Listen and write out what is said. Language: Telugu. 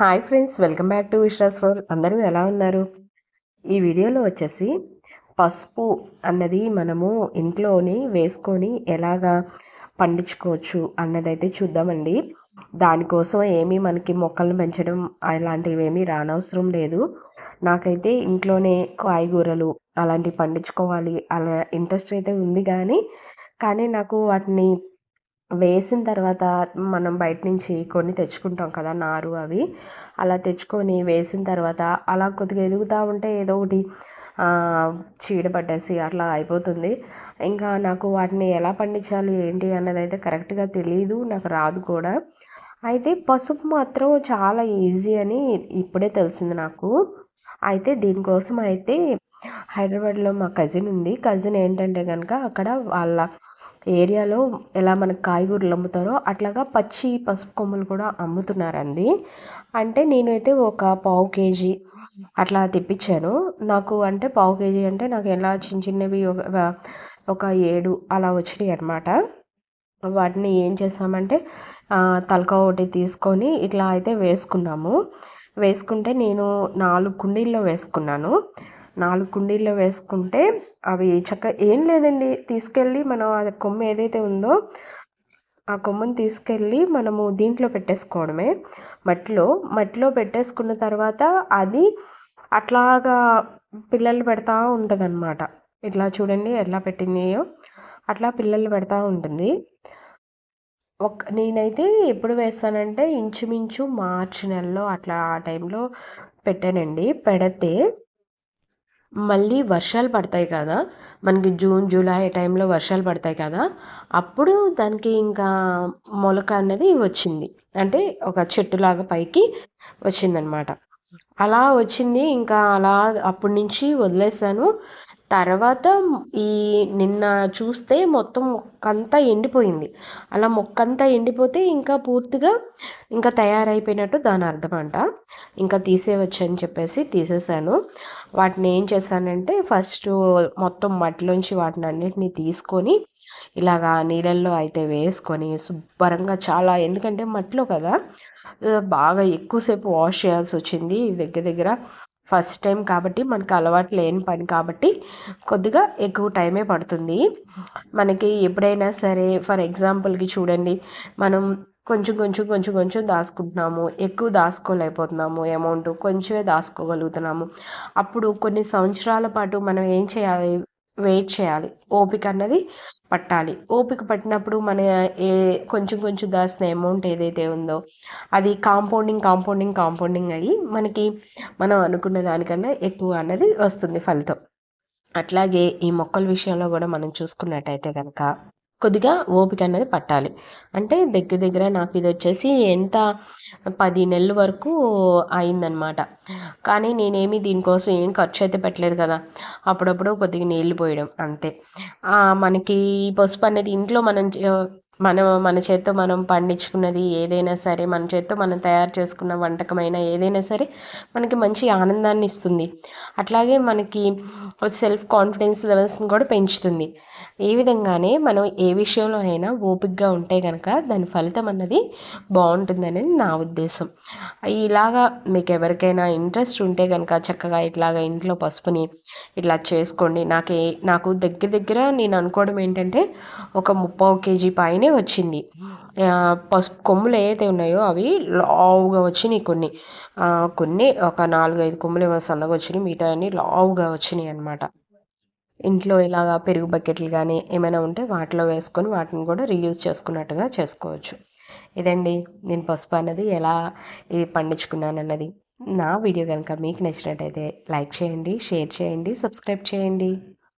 Hi friends welcome back to Vishwas world అందరూ ఎలా ఉన్నారు? ఈ వీడియోలో వచ్చేసి పసుపు అన్నది మనము ఇంట్లోని వేసుకొని ఎలాగా పండించుకోవచ్చు అన్నదైతే చూద్దామండి. దానికోసం ఏమీ మనకి మొక్కలను పెంచడం అలాంటివి ఏమీ రానవసరం లేదు. నాకైతే ఇంట్లోనే కాయగూరలు అలాంటివి పండించుకోవాలి అలా ఇంట్రెస్ట్ అయితే ఉంది కానీ కానీ నాకు వాటిని వేసిన తర్వాత మనం బయట నుంచి కొన్ని తెచ్చుకుంటాం కదా నారు అవి. అలా తెచ్చుకొని వేసిన తర్వాత అలా కొద్దిగా ఎదుగుతూ ఉంటే ఏదో ఒకటి చీడ పట్టేసి అట్లా అయిపోతుంది. ఇంకా నాకు వాటిని ఎలా పండించాలి ఏంటి అన్నది అయితే కరెక్ట్గా తెలియదు నాకు రాదు కూడా. అయితే పసుపు మాత్రం చాలా ఈజీ అని ఇప్పుడే తెలిసింది నాకు. అయితే దీనికోసం అయితే హైదరాబాద్లో మా కజిన్ ఉంది. కజిన్ ఏంటంటే కనుక అక్కడ వాళ్ళ ఏరియాలో ఎలా మనకు కాయగూరలు అమ్ముతారో అట్లాగా పచ్చి పసుపు కొమ్ములు కూడా అమ్ముతున్నారండి. అంటే నేనైతే ఒక పావు కేజీ అట్లా తెప్పించాను. నాకు అంటే పావు కేజీ అంటే నాకు ఎలా చిన్న చిన్నవి ఒక ఒక ఏడు అలా వచ్చినాయి అనమాట వాటిని ఏం చేసామంటే తలక ఒకటి తీసుకొని ఇట్లా అయితే వేసుకున్నాము. వేసుకుంటే నేను నాలుగు కుండీల్లో వేసుకున్నాను. నాలుగు కుండీల్లో వేసుకుంటే అవి చక్క ఏం లేదండి. తీసుకెళ్ళి మనం అది కొమ్మ ఏదైతే ఉందో ఆ కొమ్మను తీసుకెళ్ళి మనము దీంట్లో పెట్టేసుకోవడమే. మట్టిలో మట్టిలో పెట్టేసుకున్న తర్వాత అది అట్లాగా పిల్లలు పెడతా ఉంటుందన్నమాట. ఇట్లా చూడండి ఎలా పెట్టినాయో అట్లా పిల్లలు పెడతా ఉంటుంది. ఒక నేనైతే ఎప్పుడు వేస్తానంటే ఇంచుమించు మార్చి నెలలో అట్లా ఆ టైంలో పెట్టానండి. పెడితే మళ్ళీ వర్షాలు పడతాయి కదా. మనకి జూన్ జూలై టైంలో వర్షాలు పడతాయి కదా. అప్పుడు దానికి ఇంకా మొలక అనేది వచ్చింది. అంటే ఒక చెట్టులాగా పైకి వచ్చిందనమాట. అలా వచ్చింది. ఇంకా అలా అప్పటి నుంచి వదిలేసాను తర్వాత ఈ నిన్న చూస్తే మొత్తం మొక్కంతా ఎండిపోయింది. అలా మొక్కంతా ఎండిపోతే ఇంకా పూర్తిగా ఇంకా తయారైపోయినట్టు దాని అర్థం అంట ఇంకా తీసేయవచ్చు అని చెప్పేసి తీసేసాను వాటిని ఏం చేశానంటే ఫస్ట్ మొత్తం మట్టిలోంచి వాటిని అన్నిటినీ తీసుకొని ఇలాగా నీళ్ళల్లో అయితే వేసుకొని శుభ్రంగా చాలా ఎందుకంటే మట్టిలో కదా బాగా ఎక్కువసేపు వాష్ చేయాల్సి వచ్చింది. దగ్గర దగ్గర ఫస్ట్ టైం కాబట్టి మనకు అలవాటు లేని పని కాబట్టి కొద్దిగా ఎక్కువ టైమే పడుతుంది. మనకి ఎప్పుడైనా సరే ఫర్ ఎగ్జాంపుల్కి చూడండి మనం కొంచెం కొంచెం కొంచెం కొంచెం దాచుకుంటున్నాము ఎక్కువ దాచుకోలేకపోతున్నాము అమౌంట్ కొంచెమే దాచుకోగలుగుతున్నాము. అప్పుడు కొన్ని సంవత్సరాల పాటు మనం ఏం చేయాలి? వెయిట్ చేయాలి. ఓపిక అన్నది పట్టాలి. ఓపిక పట్టినప్పుడు మన ఏ కొంచెం కొంచెం దాచిన అమౌంట్ ఏదైతే ఉందో అది కాంపౌండింగ్ కాంపౌండింగ్ కాంపౌండింగ్ అయ్యి మనకి మనం అనుకున్న దానికన్నా ఎక్కువ అన్నది వస్తుంది ఫలితం. అట్లాగే ఈ మొక్కల విషయంలో కూడా మనం చూసుకున్నట్టయితే కనుక కొద్దిగా ఓపిక అనేది పట్టాలి. అంటే దగ్గర దగ్గర నాకు ఇది వచ్చేసి ఎంత పది నెలల వరకు అయిందనమాట కానీ నేనేమి దీనికోసం ఏం ఖర్చు అయితే పెట్టలేదు కదా అప్పుడప్పుడు కొద్దిగా నీళ్ళు పోయడం అంతే. మనకి పసుపు అనేది ఇంట్లో మనం మనం మన చేత్తో మనం పండించుకున్నది ఏదైనా సరే మన చేత్తో మనం తయారు చేసుకున్న వంటకమైన ఏదైనా సరే మనకి మంచి ఆనందాన్ని ఇస్తుంది. అట్లాగే మనకి సెల్ఫ్ కాన్ఫిడెన్స్ లెవెల్స్ని కూడా పెంచుతుంది. ఏ విధంగానే మనం ఏ విషయంలో అయినా ఓపికగా ఉంటే కనుక దాని ఫలితం అన్నది బాగుంటుందనేది నా ఉద్దేశం. ఇలాగా మీకు ఎవరికైనా ఇంట్రెస్ట్ ఉంటే కనుక చక్కగా ఇట్లాగా ఇంట్లో పసుపుని ఇట్లా చేసుకోండి. నాకు నాకు దగ్గర దగ్గర నేను అనుకోవడం ఏంటంటే ఒక ముప్పై కేజీ పైనే వచ్చింది. పసుపు కొమ్ములు ఏవైతే ఉన్నాయో అవి లావుగా వచ్చినాయి కొన్ని. కొన్ని ఒక నాలుగు ఐదు కొమ్ములు ఏమో సన్నగా వచ్చినాయి మిగతా అన్ని లావుగా వచ్చినాయి అనమాట ఇంట్లో ఇలాగా పెరుగు బకెట్లు కానీ ఏమైనా ఉంటే వాటిలో వేసుకొని వాటిని కూడా రీయూజ్ చేసుకున్నట్టుగా చేసుకోవచ్చు. ఇదండి నేను పసుపు అన్నది ఎలా ఇది పండించుకున్నాను అన్నది. నా వీడియో కనుక మీకు నచ్చినట్టయితే లైక్ చేయండి షేర్ చేయండి సబ్స్క్రైబ్ చేయండి.